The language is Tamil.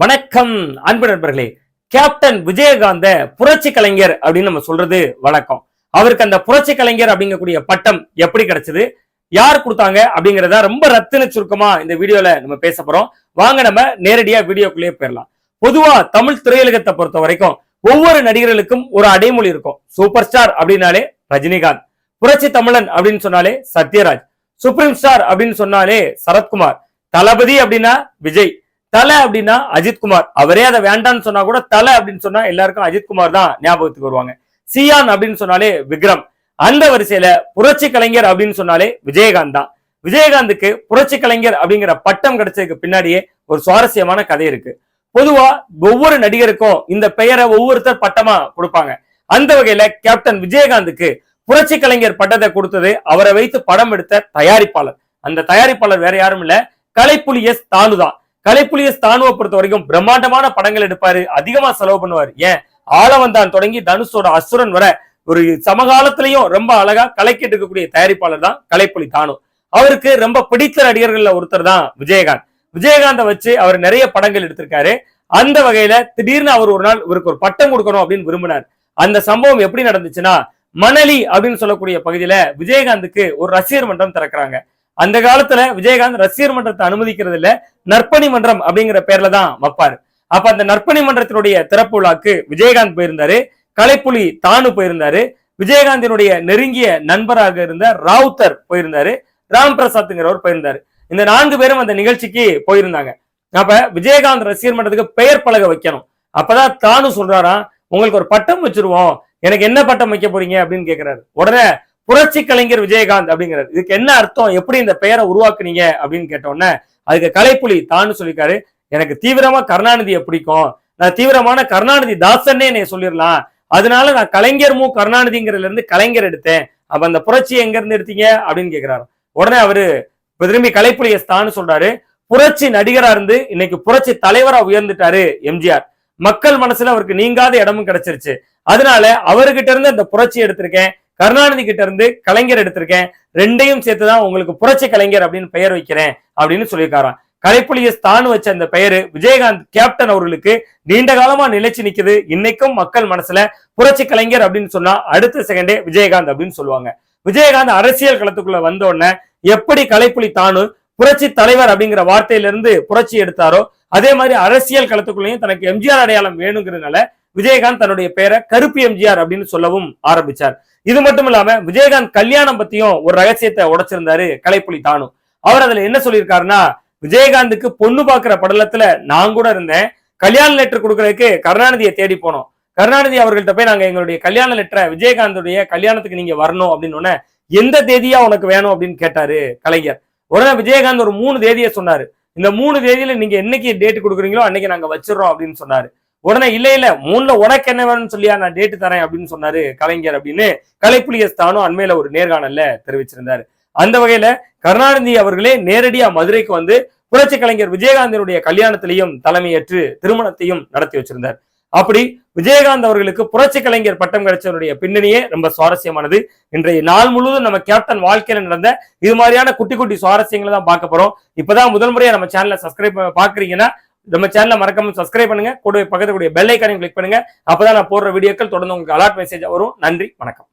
வணக்கம் அன்பு நண்பர்களே. கேப்டன் விஜயகாந்த புரட்சி கலைஞர் அப்படின்னு நம்ம சொல்றது வழக்கம் அவருக்கு அந்த புரட்சி கலைஞர் அப்படிங்கக்கூடிய பட்டம் எப்படி கிடைச்சது? யார் கொடுத்தாங்க அப்படிங்கிறத ரொம்ப ரத்தின சுருக்கமா இந்த வீடியோல நம்ம பேச போறோம். வாங்க நம்ம நேரடியா வீடியோக்குள்ளேயே போயிடலாம். பொதுவா தமிழ் திரையுலகத்தை பொறுத்த வரைக்கும் ஒவ்வொரு நடிகர்களுக்கும் ஒரு அடைமொழி இருக்கும். சூப்பர் ஸ்டார் அப்படின்னாலே ரஜினிகாந்த் புரட்சி தமிழன் அப்படின்னு சொன்னாலே சத்யராஜ் சுப்ரீம் ஸ்டார் அப்படின்னு சொன்னாலே சரத்குமார் தளபதி அப்படின்னா விஜய் தலை அப்படின்னா அஜித்குமார் அவரே அதை வேண்டாம்னு சொன்னா கூட தலை அப்படின்னு சொன்னா எல்லாருக்கும் அஜித்குமார் தான் ஞாபகத்துக்கு வருவாங்க. சியான் அப்படின்னு சொன்னாலே விக்ரம். அந்த வரிசையில புரட்சி கலைஞர் அப்படின்னு சொன்னாலே விஜயகாந்த் தான். விஜயகாந்துக்கு புரட்சி கலைஞர் அப்படிங்கிற பட்டம் கிடைச்சதுக்கு பின்னாடியே ஒரு சுவாரஸ்யமான கதை இருக்கு. பொதுவா ஒவ்வொரு நடிகருக்கும் இந்த பெயரை ஒவ்வொருத்தர் பட்டமா கொடுப்பாங்க. அந்த வகையில கேப்டன் விஜயகாந்துக்கு புரட்சி கலைஞர் பட்டத்தை கொடுத்தது அவரை வைத்து படம் எடுத்த தயாரிப்பாளர். அந்த தயாரிப்பாளர் வேற யாரும் இல்ல. கலைப்புலி எஸ் தானு கலைப்புலிய ஸ்தானுவை பொறுத்த வரைக்கும் பிரம்மாண்டமான படங்கள் எடுப்பாரு அதிகமா செலவு பண்ணுவார். ஏன்? ஆளவந்தான் தொடங்கி தனுஷோட அசுரன் வர ஒரு சமகாலத்திலையும் ரொம்ப அழகா கலைக்கிட்டு இருக்கக்கூடிய தயாரிப்பாளர் தான் கலைப்புலி தானு. அவருக்கு ரொம்ப பிடித்த நடிகர்கள்ல ஒருத்தர் தான் விஜயகாந்த். விஜயகாந்த வச்சு அவர் நிறைய படங்கள் எடுத்திருக்காரு. அந்த வகையில திடீர்னு அவர் ஒரு நாள் இவருக்கு ஒரு பட்டம் கொடுக்கணும் அப்படின்னு விரும்பினார். அந்த சம்பவம் எப்படி நடந்துச்சுன்னா மணலி அப்படின்னு சொல்லக்கூடிய பகுதியில விஜயகாந்துக்கு ஒரு ரசிகர் மன்றம் திறக்கிறாங்க. அந்த காலத்துல விஜயகாந்த் ரசிகர் மன்றத்தை அனுமதிக்கிறது இல்ல நற்பணி மன்றம் அப்படிங்கிற பேர்ல தான் வைப்பாரு. அப்ப அந்த நற்பணி மன்றத்தினுடைய திறப்பு விழாக்கு விஜயகாந்த் போயிருந்தாரு கலைப்புலி தானு போயிருந்தாரு விஜயகாந்தினுடைய நெருங்கிய நண்பராக இருந்த ராவுத்தர் போயிருந்தாரு ராம் பிரசாத்ங்கிறவர் போயிருந்தாரு. இந்த நான்கு பேரும் அந்த நிகழ்ச்சிக்கு போயிருந்தாங்க. அப்ப விஜயகாந்த் ரசிகர் மன்றத்துக்கு பெயர் பலக வைக்கணும். அப்பதான் தானு சொல்றாராம் உங்களுக்கு ஒரு பட்டம் வச்சிருவோம். எனக்கு என்ன பட்டம் வைக்க போறீங்க? அப்படின்னு கேக்குறாரு. உடனே புரட்சி கலைஞர் விஜயகாந்த் அப்படிங்கிறது. இதுக்கு என்ன அர்த்தம்? எப்படி இந்த பெயரை உருவாக்குனீங்க? அப்படின்னு கேட்டோன்னே அதுக்கு கலைப்புலி தான்னு சொல்லிருக்காரு எனக்கு தீவிரமா கருணாநிதியை பிடிக்கும். நான் தீவிரமான கருணாநிதி தாசன்னே என்னை சொல்லிடலாம். அதனால நான் கலைஞர் மு. கருணாநிதிங்கிறதுல இருந்து கலைஞர் எடுத்தேன். அப்ப அந்த புரட்சி எங்க இருந்து எடுத்தீங்க? அப்படின்னு கேக்குறாரு. உடனே அவரு திரும்பி கலைப்புலி எஸ் தான்னு சொல்றாரு. புரட்சி நடிகரா இருந்து இன்னைக்கு புரட்சி தலைவரா உயர்ந்துட்டாரு எம்ஜிஆர். மக்கள் மனசுல அவருக்கு நீங்காத இடமும் கிடைச்சிருச்சு. அதனால அவர்கிட்ட இருந்து அந்த புரட்சி எடுத்திருக்கேன். கருணாநிதி கிட்ட இருந்து கலைஞர் எடுத்திருக்கேன். ரெண்டையும் சேர்த்துதான் உங்களுக்கு புரட்சி கலைஞர் அப்படின்னு பெயர் வைக்கிறேன் அப்படின்னு சொல்லியிருக்காராம். கலைப்புலிய எஸ் வச்ச அந்த பெயரு விஜயகாந்த் கேப்டன் அவர்களுக்கு நீண்ட காலமா நிலைச்சு நிக்குது. இன்னைக்கும் மக்கள் மனசுல புரட்சி கலைஞர் அப்படின்னு சொன்னா அடுத்த செகண்டே விஜயகாந்த் அப்படின்னு சொல்லுவாங்க. விஜயகாந்த் அரசியல் களத்துக்குள்ள வந்த உடனே எப்படி கலைப்புலி தானு புரட்சி தலைவர் அப்படிங்கிற வார்த்தையிலிருந்து புரட்சி எடுத்தாரோ அதே மாதிரி அரசியல் களத்துக்குள்ளேயும் தனக்கு எம்ஜிஆர் அடையாளம் வேணுங்கிறதுனால விஜயகாந்த் தன்னுடைய பெயரை கருப்பு எம்ஜிஆர் அப்படின்னு சொல்லவும் ஆரம்பிச்சார். இது மட்டும் இல்லாம விஜயகாந்த் கல்யாணம் பத்தியும் ஒரு ரகசியத்தை உடைச்சிருந்தாரு கலைப்புலி தானு. அவர் அதுல என்ன சொல்லியிருக்காருன்னா விஜயகாந்துக்கு பொண்ணு பாக்குற படலத்துல நான் கூட இருந்தேன். கல்யாண லெட்டர் கொடுக்கறதுக்கு கருணாநிதியை தேடி போனோம். கருணாநிதி அவர்கள்ட்ட போய் நாங்க எங்களுடைய கல்யாண லெட்டரை விஜயகாந்துடைய கல்யாணத்துக்கு நீங்க வரணும் அப்படின்னு எந்த தேதியா உனக்கு வேணும்? அப்படின்னு கேட்டாரு கலைஞர். உடனே விஜயகாந்த் ஒரு மூணு தேதியை சொன்னாரு. இந்த மூணு தேதியில நீங்க என்னைக்கு டேட் கொடுக்குறீங்களோ அன்னைக்கு நாங்க வச்சிடறோம் அப்படின்னு சொன்னாரு. உடனே இல்ல இல்ல மூணுல உனக்கு என்ன வேணும்னு சொல்லியா? நான் டேட்டு தரேன் அப்படின்னு சொன்னாரு கலைஞர் அப்படின்னு. கலைப்புலியஸ்தானும் அண்மையில ஒரு நேர்காணல்ல தெரிவிச்சிருந்தாரு. அந்த வகையில கருணாநிதி அவர்களே நேரடியா மதுரைக்கு வந்து புரட்சி கலைஞர் விஜயகாந்தினுடைய கல்யாணத்திலையும் தலைமையேற்று திருமணத்தையும் நடத்தி வச்சிருந்தார். அப்படி விஜயகாந்த் அவர்களுக்கு புரட்சி கலைஞர் பட்டம் கிடைச்சவருடைய பின்னணியே ரொம்ப சுவாரஸ்யமானது. இன்றைய நாள் முழுவதும் நம்ம கேப்டன் வாழ்க்கையில நடந்த இது மாதிரியான குட்டி குட்டி சுவாரஸ்யங்களை தான் பார்க்க போறோம். இப்பதான் முதல் முறையா நம்ம சேனலை சப்ஸ்கிரைப் பாக்குறீங்கன்னா நம்ம சேனலை மறக்காம சப்ஸ்கிரைப் பண்ணுங்க. கூட பக்கத்துக்கூடிய பெல் ஐக்கானையும் கிளிக் பண்ணுங்க. அப்பதான் நான் போடுற வீடியோக்கள் தொடர்ந்து உங்களுக்கு அலர்ட் மெசேஜ் வரும். நன்றி வணக்கம்.